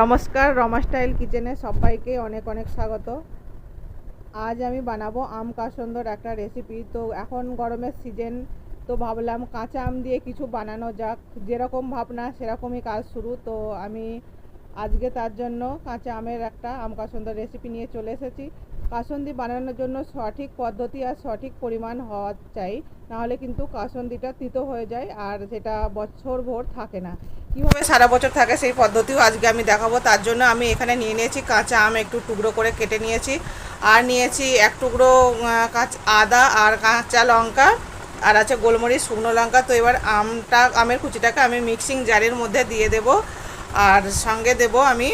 নমস্কার, রমা স্টাইল কিচেনে সবাইকে অনেক অনেক স্বাগত। আজ আমি বানাবো আম কাসন্দর একটা রেসিপি তো এখন গরমের সিজন তো ভাবলাম কাঁচা আম দিয়ে কিছু বানানো যাক। যেরকম ভাবনা, সেরকমই কাজ শুরু। তো আমি আজকে তার জন্য কাঁচা আমের একটা আম কাসন্দর রেসিপি নিয়ে চলে এসেছি। কাসন্দি বানানোর জন্য সঠিক পদ্ধতি আর সঠিক পরিমাণ হওয়া চাই। নাহলে কিন্তু কাসন্দিটা তিতো হয়ে যায় আর সেটা বছর ভোর থাকে না। কীভাবে সারা বছর থাকে সেই পদ্ধতিও আজকে আমি দেখাবো। তার জন্য আমি এখানে নিয়ে নিয়েছি কাঁচা আম, একটু টুকরো করে কেটে নিয়েছি। আর নিয়েছি এক টুকরো কাঁচা আদা আর কাঁচা লঙ্কা আর আছে গোলমরিচ, শুকনো লঙ্কা। তো এবার আমটা, আমের কুচিটাকে আমি মিক্সিং জারের মধ্যে দিয়ে দেব। আর সঙ্গে দেব আমি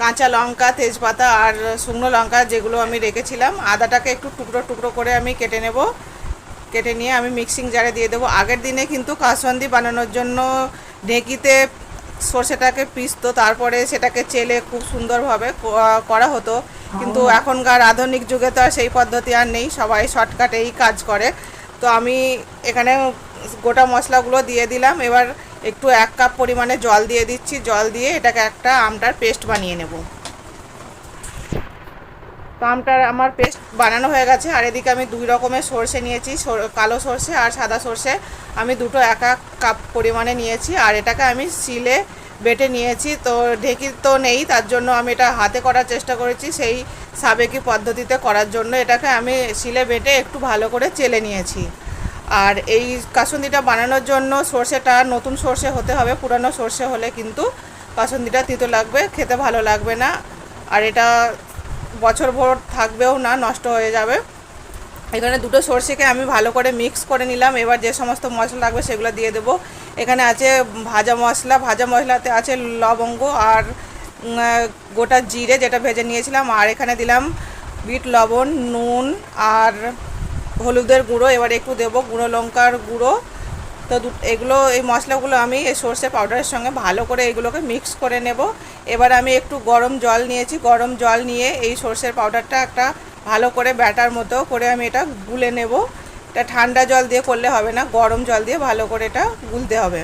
কাঁচা লঙ্কা, তেজপাতা আর শুকনো লঙ্কা যেগুলো আমি রেখেছিলাম। আদাটাকে একটু টুকরো টুকরো করে আমি কেটে নেব। কেটে নিয়ে আমি মিক্সিং জারে দিয়ে দেবো। আগের দিনে কিন্তু কাসন্দি বানানোর জন্য ঢেঁকিতে সর্ষেটাকে পিসতো তারপরে সেটাকে চেলে খুব সুন্দরভাবে করা হতো। কিন্তু এখনকার আধুনিক যুগে তো আর সেই পদ্ধতি আর নেই সবাই শর্টকাটেই কাজ করে। তো আমি এখানে গোটা মশলাগুলো দিয়ে দিলাম। এবার একটু এক কাপ পরিমাণে জল দিয়ে দিচ্ছি। জল দিয়ে এটাকে একটা আমটার পেস্ট বানিয়ে নেব। তো আমার পেস্ট বানানো হয়ে গেছে, আর এদিকে আমি দুই রকমের সর্ষে নিয়েছি কালো সর্ষে আর সাদা সর্ষে। আমি দুটো এক এক কাপ পরিমাণে নিয়েছি, আর এটাকে আমি সিলে বেটে নিয়েছি। তো ঢেকি তো নেই, তার জন্য আমি এটা হাতে করার চেষ্টা করেছি, সেই সাবেকি পদ্ধতিতে করার জন্য। এটাকে আমি শিলে বেটে একটু ভালো করে চেলে নিয়েছি। আর এই কাসুন্দিটা বানানোর জন্য সর্ষেটা নতুন সর্ষে হতে হবে, পুরানো সর্ষে হলে কিন্তু কাসুন্দিটা তিতো লাগবে, খেতে ভালো লাগবে না। আর এটা বছর ভর থাকবেও না, নষ্ট হয়ে যাবে। এখানে দুটো সর্ষেকে আমি ভালো করে মিক্স করে নিলাম। এবার যে সমস্ত মশলা লাগবে সেগুলো দিয়ে দেবো। এখানে আছে ভাজা মশলা। ভাজা মশলাতে আছে লবঙ্গ আর গোটা জিরে যেটা ভেজে নিয়েছিলাম। আর এখানে দিলাম বিট, লবণ, নুন আর হলুদের গুঁড়ো। এবার একটু দেবো গুঁড়ো লঙ্কার গুঁড়ো। তো এগুলো, এই মশলাগুলো আমি এই সর্ষে পাউডারের সঙ্গে ভালো করে এগুলোকে মিক্স করে নেব। এবার আমি একটু গরম জল নিয়েছি। গরম জল নিয়ে এই সর্ষের পাউডারটা একটা ভালো করে ব্যাটার মতো করে আমি এটা গুলে নেব। এটা ঠান্ডা জল দিয়ে করলে হবে না, গরম জল দিয়ে ভালো করে এটা গুলতে হবে।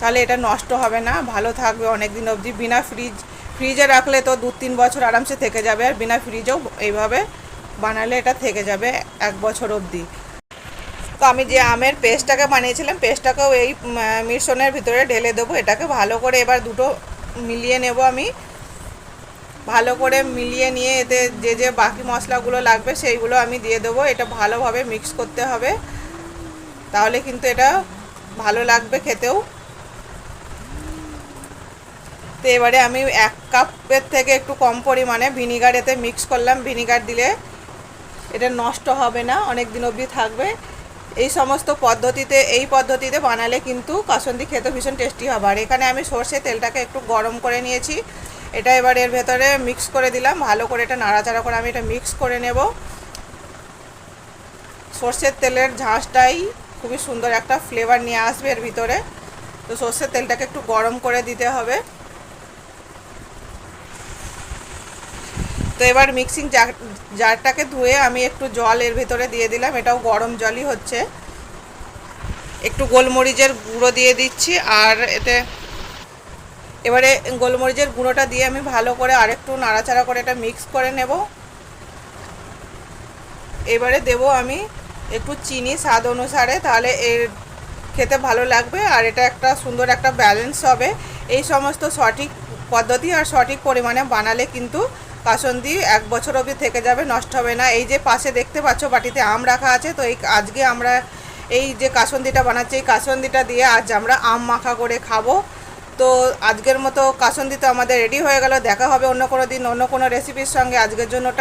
তাহলে এটা নষ্ট হবে না, ভালো থাকবে অনেক দিন অবধি। বিনা ফ্রিজ ফ্রিজে রাখলে তো দু তিন বছর আরামসে থেকে যাবে, আর বিনা ফ্রিজেও এইভাবে বানালে এটা থেকে যাবে এক বছর অবধি। তো আমি যে আমের পেস্টটাকে বানিয়েছিলাম, পেস্টটাকেও এই মিশ্রণের ভিতরে ঢেলে দেবো। এটাকে ভালো করে এবার দুটো মিলিয়ে নেব আমি। ভালো করে মিলিয়ে নিয়ে এতে যে যে বাকি মশলাগুলো লাগবে, সেইগুলো আমি দিয়ে দেবো। এটা ভালোভাবে মিক্স করতে হবে। তাহলে কিন্তু এটা ভালো লাগবে খেতেও। তো এবারে আমি এক কাপের থেকে একটু কম পরিমাণে ভিনিগার এতে মিক্স করলাম। ভিনিগার দিলে এটা নষ্ট হবে না অনেক দিন অবধি থাকবে। এই সমস্ত পদ্ধতিতে, এই পদ্ধতিতে বানালে কিন্তু কাসন্দি খেতে ভীষণ টেস্টি হবে। আর এখানে আমি সর্ষে তেলটাকে একটু গরম করে নিয়েছি। এটা এবার এর ভেতরে মিক্স করে দিলাম। ভালো করে এটা নাড়াচাড়া করে আমি এটা মিক্স করে নেব। সর্ষের তেলের ঝাঁসটাই খুবই সুন্দর একটা ফ্লেভার নিয়ে আসবে এর ভিতরে। তো সর্ষের তেলটাকে একটু গরম করে দিতে হবে। তো এবার মিক্সিং জারটাকে ধুয়ে আমি একটু জল এর ভেতরে দিয়ে দিলাম। এটাও গরম জলই হচ্ছে। একটু গোলমরিচের গুঁড়ো দিয়ে দিচ্ছি আর এতে এবারে গোলমরিচের গুঁড়োটা দিয়ে আমি ভালো করে আরেকটু নাড়াচাড়া করে এটা মিক্স করে নেব। এবারে দেব আমি একটু চিনি স্বাদ অনুসারে, তাহলে এর খেতে ভালো লাগবে আর এটা একটা সুন্দর একটা ব্যালেন্স হবে। এই সমস্ত সঠিক পদ্ধতি আর সঠিক পরিমাণে বানালে কিন্তু কাসন্দি এক বছর অবধি থেকে যাবে, নষ্ট হবে না। এই যে পাশে দেখতে পাচ্ছ, বাটিতে আম রাখা আছে, তো এই আজকে আমরা এই যে কাসন্দিটা বানাচ্ছি, এই কাসন্দিটা দিয়ে আজ আমরা আম মাখা করে খাব। তো আজকের মতো কাসন্দি তো আমাদের রেডি হয়ে গেল, দেখা হবে অন্য কোনো দিন, অন্য কোনো রেসিপির সঙ্গে। আজকের জন্য